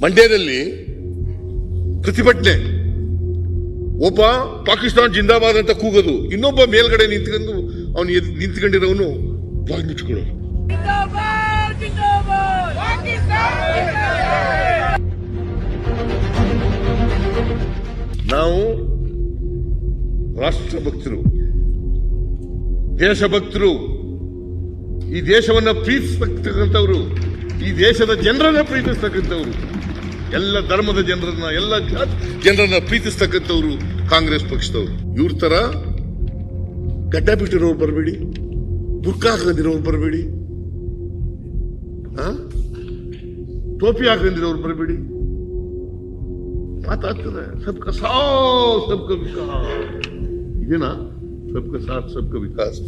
ಮಂಡ್ಯದಲ್ಲಿ ಪ್ರತಿಭಟನೆ ಒಬ್ಬ ಪಾಕಿಸ್ತಾನ್ ಜಿಂದಾಬಾದ್ ಅಂತ ಕೂಗೋದು. ಇನ್ನೊಬ್ಬ ಮೇಲ್ಗಡೆ ನಿಂತ್ಕೊಂಡು ಅವನು ನಿಂತ್ಕೊಂಡಿರೋನು ಬಾಗಿ ನಾವು ರಾಷ್ಟ್ರ ಭಕ್ತರು ದೇಶಭಕ್ತರು ಈ ದೇಶವನ್ನ ಪ್ರೀತಿಸ್ತಕ್ಕಂಥವ್ರು ಈ ದೇಶದ ಜನರನ್ನ ಪ್ರೀತಿಸ್ತಕ್ಕಂಥವ್ರು ಎಲ್ಲ ಧರ್ಮದ ಜನರನ್ನ, ಎಲ್ಲ ಜನರನ್ನ ಪ್ರೀತಿಸ್ತಕ್ಕಂಥವ್ರು ಕಾಂಗ್ರೆಸ್ ಪಕ್ಷದವರು. ಇವ್ರ ತರ ಗಡ್ಡ ಬಿಟ್ಟಿರೋರು ಬರಬೇಡಿ ಬುರ್ಕ ಹಾಕೊಂಡಿರೋರು ಬರಬೇಡಿ ಟೋಪಿ ಹಾಕೊಂಡಿರೋರು ಬರಬೇಡಿ. ಮಾತಾಡ್ತದೆ ಸಬ್ಕ ಸಾಥ್, ಸಬ್ಕ ವಿಕಾಸ್. ಇದೇನಾ? ಸಬ್ಕ ಸಾಥ್, ಸಬ್ಕ ವಿಕಾಸ್.